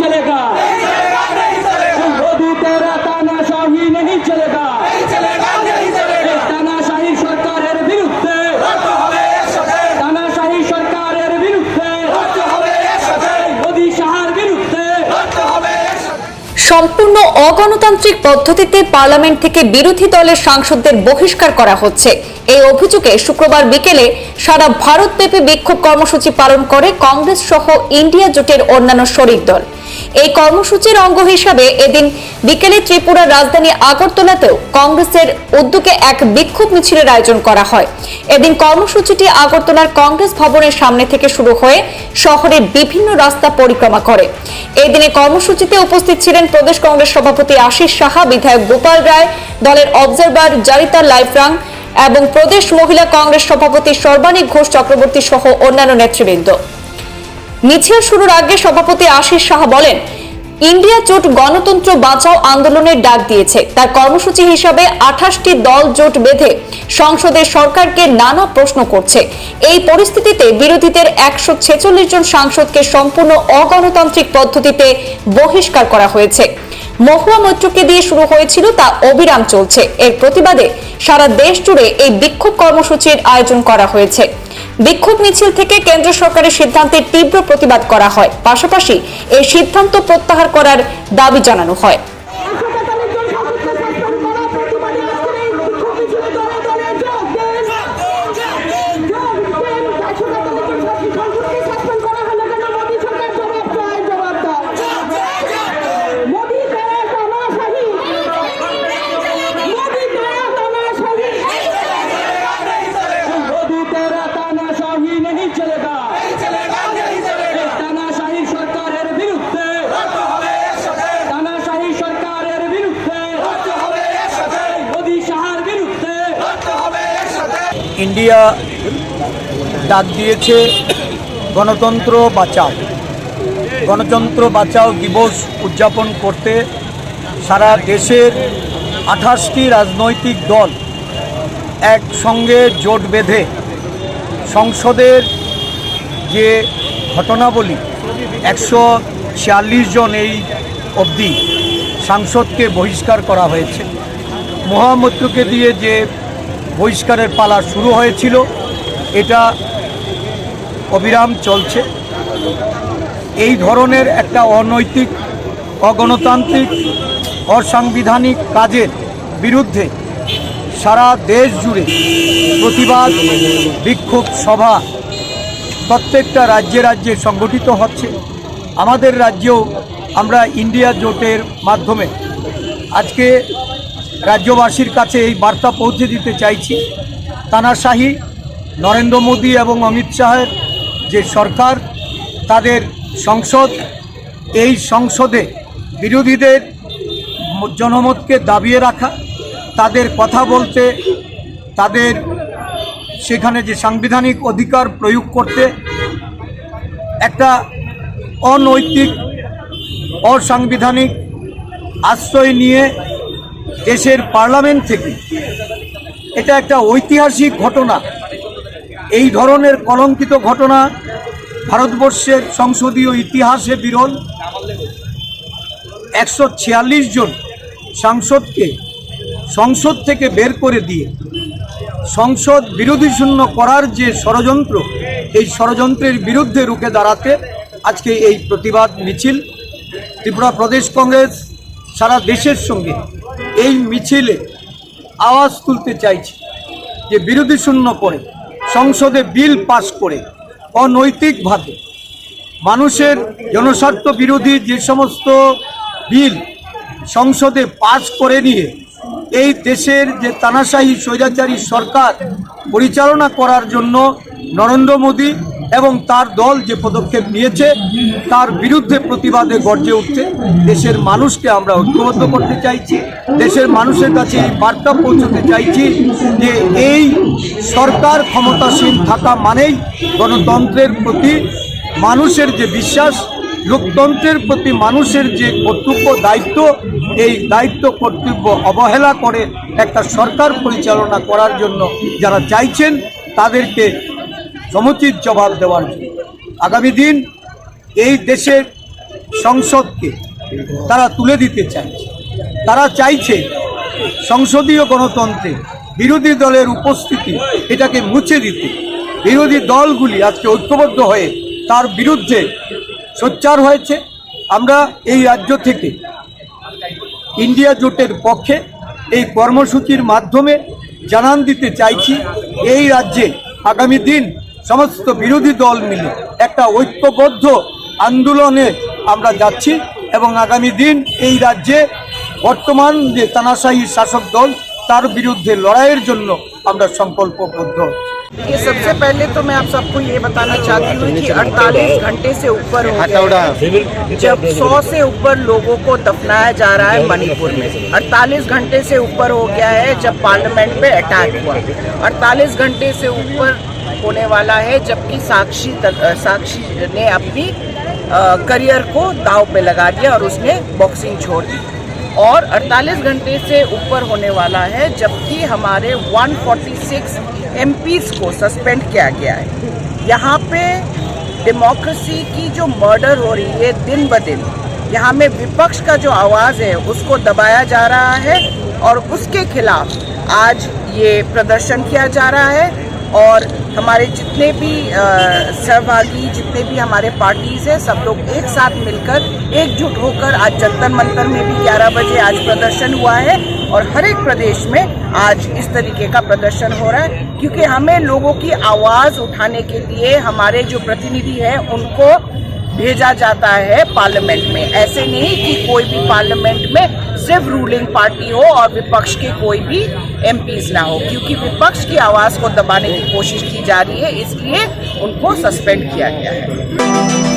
चलेगा मोदी तेरा तानाशाही नहीं चलेगा এই তানাশাহী সরকারের বিরুদ্ধে তানাশাহী সরকারের বিরুদ্ধে মোদি শাহার বিরুদ্ধে সম্পূর্ণ অগণতান্ত্রিক পদ্ধতিতে পার্লামেন্ট থেকে বিরোধী দলের সাংসদদের বহিষ্কার করা হচ্ছে এই অভিযোগে শুক্রবার বিকেলে সারা ভারতব্যাপী বিক্ষোভ কর্মসূচি পালন করে কংগ্রেস সহ ইন্ডিয়া জোটের অন্যান্য শরিক দল এই কর্মসূচির অঙ্গ হিসাবে এদিন বিকেলে ত্রিপুরার রাজধানী আগরতলাতেও কংগ্রেসের উদ্যোগে এক বিক্ষোভ মিছিলের আয়োজন করা হয়। এদিন কর্মসূচিটি আগরতলার কংগ্রেস ভবনের সামনে থেকে শুরু হয়ে শহরের বিভিন্ন রাস্তা পরিক্রমা করে। এই দিনে কর্মসূচিতে উপস্থিত ছিলেন প্রদেশ কংগ্রেস সভাপতি আশিস সাহা, বিধায়ক গোপাল রায়, দলের অবজারভার জারিতা লাইফরাং এবং প্রদেশ মহিলা কংগ্রেস সভাপতি সর্বাণী ঘোষ চক্রবর্তী সহ অন্যান্য নেতৃবৃন্দ। মিছিল শুরুর আগে সভাপতি আশিস সাহা বলেন, ইন্ডিয়া জোট গণতন্ত্র বাঁচাও আন্দোলনের ডাক দিয়েছে। তার কর্মসূচি হিসাবে আঠাশটি দল জোট বেঁধে সংসদের সরকারকে নানা প্রশ্ন করছে। এই পরিস্থিতিতে বিরোধীদের একশো ছেচল্লিশ জন সাংসদকে সম্পূর্ণ অগণতান্ত্রিক পদ্ধতিতে বহিষ্কার করা হয়েছে। মহুয়া মৈত্রকে দিয়ে শুরু হয়েছিল তা অবিরাম চলছে। এর প্রতিবাদে সারা দেশ জুড়ে এই বিক্ষোভ কর্মসূচির আয়োজন করা হয়েছে। বিক্ষোভ মিছিল থেকে কেন্দ্র সরকারের সিদ্ধান্তের তীব্র প্রতিবাদ করা হয়। পাশাপাশি এই সিদ্ধান্ত প্রত্যাহার করার দাবি জানানো হয়। ইন্ডিয়া ডাক দিয়েছে গণতন্ত্র বাঁচাও। গণতন্ত্র বাঁচাও দিবস উদযাপন করতে সারা দেশের আঠাশটি রাজনৈতিক দল একসঙ্গে জোট বেঁধে সংসদের যে ঘটনাবলী, একশো ছিয়াল্লিশ জন এই অবধি সাংসদকে বহিষ্কার করা হয়েছে। মহামৈত্রকে দিয়ে যে বহিষ্কারের পালা শুরু হয়েছিল। এটা অবিরাম চলছে। এই ধরনের একটা অনৈতিক, অগণতান্ত্রিক, অসাংবিধানিক কাজের বিরুদ্ধে সারা দেশ জুড়ে প্রতিবাদ, বিক্ষোভ সভা প্রত্যেকটা রাজ্যে রাজ্যে সংগঠিত হচ্ছে। আমাদের রাজ্যেও আমরা ইন্ডিয়া জোটের মাধ্যমে আজকে রাজ্যবাসীর কাছে এই বার্তা পৌঁছে দিতে চাইছি। তানাশাহি নরেন্দ্র মোদী এবং অমিত শাহের যে সরকার, তাদের সংসদ, এই সংসদে বিরোধীদের জনমতকে দাবিয়ে রাখা, তাদের কথা বলতে, তাদের সেখানে যে সাংবিধানিক অধিকার প্রয়োগ করতে, একটা অনৈতিক, অসাংবিধানিক আশ্রয় নিয়ে দেশের পার্লামেন্ট থেকে। এটা একটা ঐতিহাসিক ঘটনা। এই ধরনের কলঙ্কিত ঘটনা ভারতবর্ষের সংসদীয় ইতিহাসে বিরল। একশো জন সাংসদকে সংসদ থেকে বের করে দিয়ে সংসদ বিরোধী শূন্য করার যে ষড়যন্ত্র, এই ষড়যন্ত্রের বিরুদ্ধে রুখে দাঁড়াতে আজকে এই প্রতিবাদ মিছিল। ত্রিপুরা প্রদেশ কংগ্রেস সারা দেশের সঙ্গে এই মিছিলে আওয়াজ তুলতে চাইছি যে বিরোধী শূন্য করে সংসদে বিল পাস করে, অনৈতিকভাবে মানুষের জনস্বার্থ বিরোধী যে সমস্ত বিল সংসদে পাস করে নিয়ে এই দেশের যে তানাশাহী, স্বৈরাচারী সরকার পরিচালনা করার জন্য নরেন্দ্র মোদী এবং তার দল যে পদক্ষেপ নিয়েছে, তার বিরুদ্ধে প্রতিবাদে গর্জে উঠছে। দেশের মানুষকে আমরা ঐক্যবদ্ধ করতে চাইছি, দেশের মানুষের কাছে এই বার্তা পৌঁছতে চাইছি যে এই সরকার ক্ষমতাসীন থাকা মানেই গণতন্ত্রের প্রতি মানুষের যে বিশ্বাস, লোকতন্ত্রের প্রতি মানুষের যে কর্তব্য, দায়িত্ব, এই দায়িত্ব, কর্তব্য অবহেলা করে একটা সরকার পরিচালনা করার জন্য যারা চাইছেন, তাদেরকে সমুচিত জবাব দেওয়ার জন্য। আগামী দিন এই দেশের সংসদকে তারা তুলে দিতে চাইছে। তারা চাইছে সংসদীয় গণতন্ত্রে বিরোধী দলের উপস্থিতি এটাকে মুছে দিতে। বিরোধী দলগুলি আজকে ঐক্যবদ্ধ হয়ে তার বিরুদ্ধে সোচ্চার হয়েছে। আমরা এই রাজ্য থেকে ইন্ডিয়া জোটের পক্ষে এই কর্মসূচির মাধ্যমে জানান দিতে চাইছি, এই রাজ্যে আগামী দিন সমস্ত বিরোধী দল মিলে একটা ঐক্যবদ্ধ আন্দোলনে আমরা যাচ্ছি এবং আগামী দিন এই রাজ্যে বর্তমান যে তানাশাহী শাসক দল তার বিরুদ্ধে লড়াইয়ের জন্য আমরা সংকল্পবদ্ধ ये सबसे पहले तो मैं आप सबको ये बताना चाहती हूँ कि 48 घंटे से ऊपर हो गया है जब 100 से ऊपर लोगों को दफनाया जा रहा है मणिपुर में 48 घंटे से ऊपर हो गया है जब पार्लियामेंट पे अटैक हुआ 48 घंटे से ऊपर होने वाला है जबकि साक्षी तक, साक्षी ने अपनी करियर को दाव पे लगा दिया और उसने बॉक्सिंग छोड़ दी। और 48 घंटे से ऊपर होने वाला है जबकि हमारे 146 एमपीज को सस्पेंड किया गया है। यहाँ पे डेमोक्रेसी की जो मर्डर हो रही है दिन ब दिन यहाँ में विपक्ष का जो आवाज़ है उसको दबाया जा रहा है और उसके खिलाफ आज ये प्रदर्शन किया जा रहा है। और हमारे जितने भी सहभागी, जितने भी हमारे पार्टीज़ हैं, सब लोग एक साथ मिलकर एकजुट होकर आज जंतर मंतर में भी 11 बजे आज प्रदर्शन हुआ है और हर एक प्रदेश में आज इस तरीके का प्रदर्शन हो रहा है। क्योंकि हमें लोगों की आवाज़ उठाने के लिए हमारे जो प्रतिनिधि हैं, उनको भेजा जाता है पार्लियामेंट में। ऐसे नहीं कि कोई भी पार्लियामेंट में सिर्फ़ रूलिंग पार्टी हो और विपक्ष के कोई भी एमपीज ना हो, क्योंकि विपक्ष की आवाज़ को दबाने की कोशिश की जा रही है, इसलिए उनको सस्पेंड किया गया है।